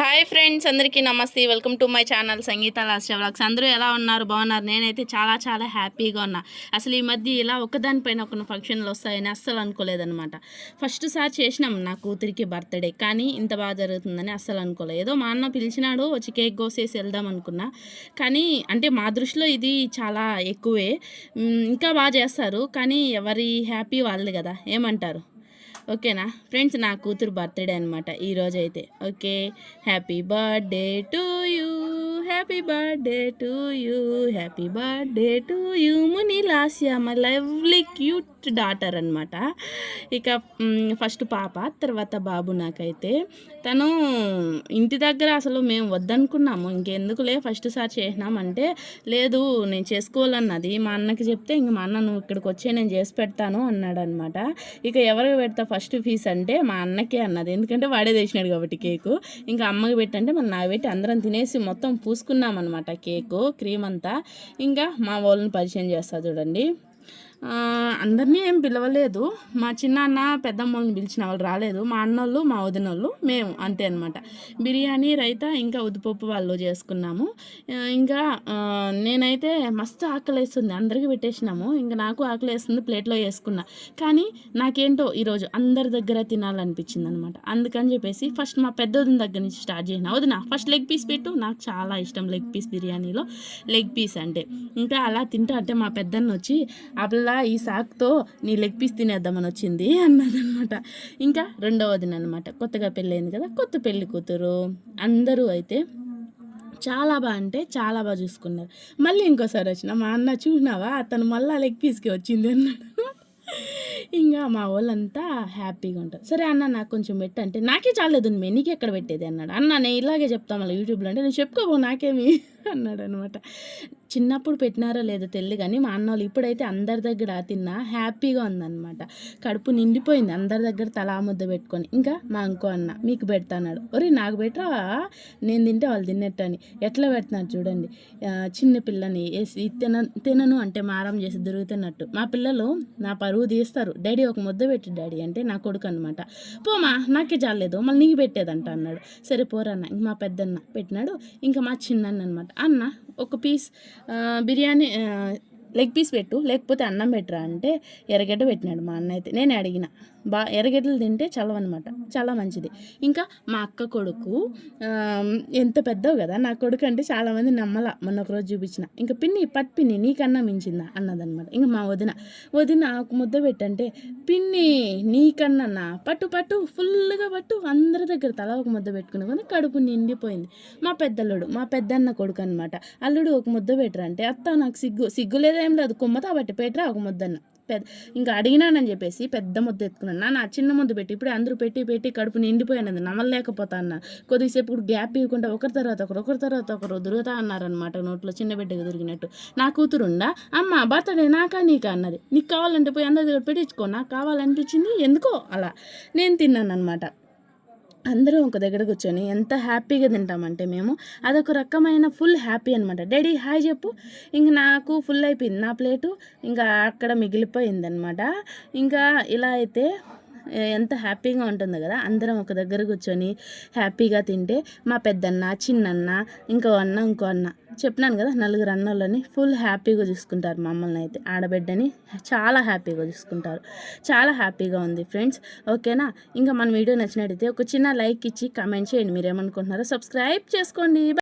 Hi friends అందరికీ నమస్తే. Welcome to my channel Sangeeta last vlogs. అందరూ ఎలా ఉన్నారు? బాగున్నారు? నేనైతే చాలా చాలా హ్యాపీగా ఉన్నా. అసలు ఈ మధ్య ఇలా ఒకదానిపైన ఒక ఫంక్షన్లు వస్తాయని అస్సలు అనుకోలేదనమాట ఫస్ట్ సార్ చేసినాం నా కూతురికి బర్త్డే కానీ ఇంత బాగా జరుగుతుందని అస్సలు అనుకోలేదు ఏదో మా అన్న పిలిచినాడు వచ్చి కేక్ కోసేసి వెళ్దాం అనుకున్నా. కానీ అంటే మా దృష్టిలో ఇది చాలా ఎక్కువే. ఇంకా బాగా చేస్తారు కానీ ఎవరి హ్యాపీ వాళ్ళది కదా. ఏమంటారు? ఓకేనా? ఫ్రెండ్స్ నా కూతురు బర్త్డే అనమాట ఈరోజైతే okay. Happy birthday to you. Happy birthday to you happy birthday to you Muni Lasya my lovely cute daughter అనమాట ఇక ఫస్ట్ పాప తర్వాత బాబు నాకైతే. తను ఇంటి దగ్గర అసలు మేము వద్దనుకున్నాము. ఇంకెందుకులే ఫస్ట్ సారి చేసినామంటే లేదు నేను చేసుకోవాలన్నది. మా అన్నకి చెప్తే ఇంక మా అన్న నువ్వు ఇక్కడికి వచ్చే నేను చేసి పెడతాను అన్నాడు అనమాట ఇక ఎవరికి పెడతా ఫస్ట్ ఫీజ్ అంటే మా అన్నకే అన్నది. ఎందుకంటే వాడే తెచ్చినాడు కాబట్టి కేకు. ఇంకా అమ్మకి పెట్టంటే మనం నాకు పెట్టి అందరం తినేసి మొత్తం పూసుకున్నాం అనమాట కేకు క్రీమ్ అంతా. ఇంకా మా వాళ్ళని పరిచయం చేస్తా చూడండి. అందరినీ ఏం పిలవలేదు. మా చిన్న అన్న పెద్దమ్మల్ని పిలిచిన వాళ్ళు రాలేదు. మా అన్నోళ్ళు మా వదినోళ్ళు మేము అంతే అనమాట బిర్యానీ రైతా ఇంకా ఉద్దిపప్పు వాళ్ళు చేసుకున్నాము. ఇంకా నేనైతే మస్తు ఆకలి వేస్తుంది అందరికీ పెట్టేసినాము. ఇంకా నాకు ఆకలి వేస్తుంది ప్లేట్లో వేసుకున్నా. కానీ నాకేంటో ఈరోజు అందరి దగ్గర తినాలనిపించింది అనమాట అందుకని చెప్పేసి ఫస్ట్ మా పెద్ద వదిన దగ్గర నుంచి స్టార్ట్ చేసిన. వదిన ఫస్ట్ లెగ్ పీస్ పెట్టు. నాకు చాలా ఇష్టం లెగ్ పీస్ బిర్యానీలో. లెగ్ పీస్ అంటే. ఇంకా అలా తింటా అంటే మా పెద్దన్న వచ్చి ఆ పిల్ల ఈ సాకుతో నీ లెగ్ పీస్ తినేద్దామని వచ్చింది అన్నదనమాట. ఇంకా రెండవది అనమాట కొత్తగా పెళ్ళైంది కదా కొత్త పెళ్ళి కూతురు. అందరూ అయితే చాలా బాగా అంటే చాలా బాగా చూసుకున్నారు. మళ్ళీ ఇంకోసారి వచ్చిన మా అన్న చూసినావా? అతను మళ్ళీ లెగ్ పీస్కి వచ్చింది అన్నాడు. ఇంకా మా వాళ్ళంతా హ్యాపీగా ఉంటారు. సరే అన్న నాకు కొంచెం పెట్టంటే నాకే చాలేదు మే నీకు ఎక్కడ పెట్టేది? అన్నాడు. అన్న నేను ఇలాగే చెప్తాను మళ్ళీ యూట్యూబ్లో అంటే నేను చెప్పుకోబో నాకేమి అన్నాడు అనమాట చిన్నప్పుడు పెట్టినారో లేదో తెలియదు కానీ మా అన్న వాళ్ళు ఇప్పుడైతే అందరి దగ్గర తిన్నా హ్యాపీగా ఉందన్నమాట కడుపు నిండిపోయింది అందరి దగ్గర తలా ముద్ద పెట్టుకొని. ఇంకా మా ఇంకో అన్న మీకు పెడతాన్నాడు. ఒరే నాకు పెట్టరా? నేను తింటే వాళ్ళు తిన్నట్టు అని ఎట్లా పెడుతున్నారు చూడండి. చిన్న పిల్లని వేసి తిన తినను అంటే మారం చేసి దొరుకుతున్నట్టు. మా పిల్లలు నా పరువు తీస్తారు. డాడీ ఒక ముద్ద పెట్టి డాడీ అంటే నా కొడుకు అనమాట పోమా నాకే చాలేదు మళ్ళీ నీకు పెట్టేదంట అన్నాడు. సరే పోరన్న ఇంక మా పెద్దన్న పెట్టినాడు. ఇంకా మా చిన్నన్న అనమాట అన్న ఒక పీస్ బిర్యానీ లెగ్ పీస్ పెట్టు లేకపోతే అన్నం పెట్టరా అంటే ఎర్రగడ్డ పెట్టినాడు మా అన్న అయితే. నేను అడిగిన బా ఎర్రగడ్డలు తింటే చలవన్నమాట చాలా మంచిది. ఇంకా మా అక్క కొడుకు ఎంత పెద్దవు కదా నా కొడుకు అంటే చాలామంది నమ్మల. మొన్న ఒకరోజు చూపించిన. ఇంకా పిన్ని పట్ పిన్ని నీకన్నా మించిందా? అన్నదన్నమాట. ఇంకా మా వదిన వదిన ఒక ముద్ద పెట్టంటే పిన్ని నీకన్నా పట్టు పట్టు ఫుల్గా పట్టు అందరి దగ్గర తల ఒక ముద్ద పెట్టుకుని కానీ కడుపు నిండిపోయింది. మా పెద్దల్లుడు మా పెద్దన్న కొడుకు అనమాట అల్లుడు ఒక ముద్ద పెట్టరంటే అత్త నాకు సిగ్గు సిగ్గు లేదా ఏం లేదు కుమ్మతా బట్టి పెట్టరా ఒక ముద్దన్న. పెద్ద ఇంకా అడిగినానని చెప్పేసి పెద్ద ముద్ద ఎత్తుకున్నాను. నా చిన్న ముద్ద పెట్టి. ఇప్పుడు అందరూ పెట్టి పెట్టి కడుపు నిండిపోయినది. నమ్మలేకపోతా అన్న కొద్దిసేపు ఇప్పుడు గ్యాప్ ఇవ్వకుండా ఒకరి తర్వాత ఒకరు ఒకరి తర్వాత ఒకరు దొరుకుతా అన్నారనమాట నోట్లో చిన్న బిడ్డగా దొరికినట్టు. నా కూతురుండా అమ్మ బర్త్డే నాకా నీకా అన్నది. నీకు కావాలంటే పోయి అందరి దగ్గర పెట్టించుకో. నాకు కావాలనిపించింది. ఎందుకో అలా. నేను తిన్నాను అనమాట అందరం ఒక దగ్గర కూర్చొని ఎంత హ్యాపీగా తింటామంటే మేము అదొక రకమైన ఫుల్ హ్యాపీ అనమాట డాడీ హాయ్ చెప్పు. ఇంక నాకు ఫుల్ అయిపోయింది. నా ప్లేటు ఇంకా అక్కడ మిగిలిపోయింది అనమాట ఇంకా ఇలా అయితే ఎంత హ్యాపీగా ఉంటుందో కదా అందరం ఒక దగ్గర కూర్చొని హ్యాపీగా తింటే మా పెద్దన్న చిన్నన్న ఇంకో అన్న ఇంకో అన్న చెప్పినాను కదా నలుగురు అన్నోళ్ళని ఫుల్ హ్యాపీగా చూసుకుంటారు మమ్మల్ని అయితే. ఆడబిడ్డని చాలా హ్యాపీగా చూసుకుంటారు. చాలా హ్యాపీగా ఉంది ఫ్రెండ్స్ ఓకేనా ఇంకా మన వీడియో నచ్చినట్టయితే ఒక చిన్న లైక్ ఇచ్చి కామెంట్ చేయండి. మీరు ఏమనుకుంటున్నారో సబ్స్క్రైబ్ చేసుకోండి.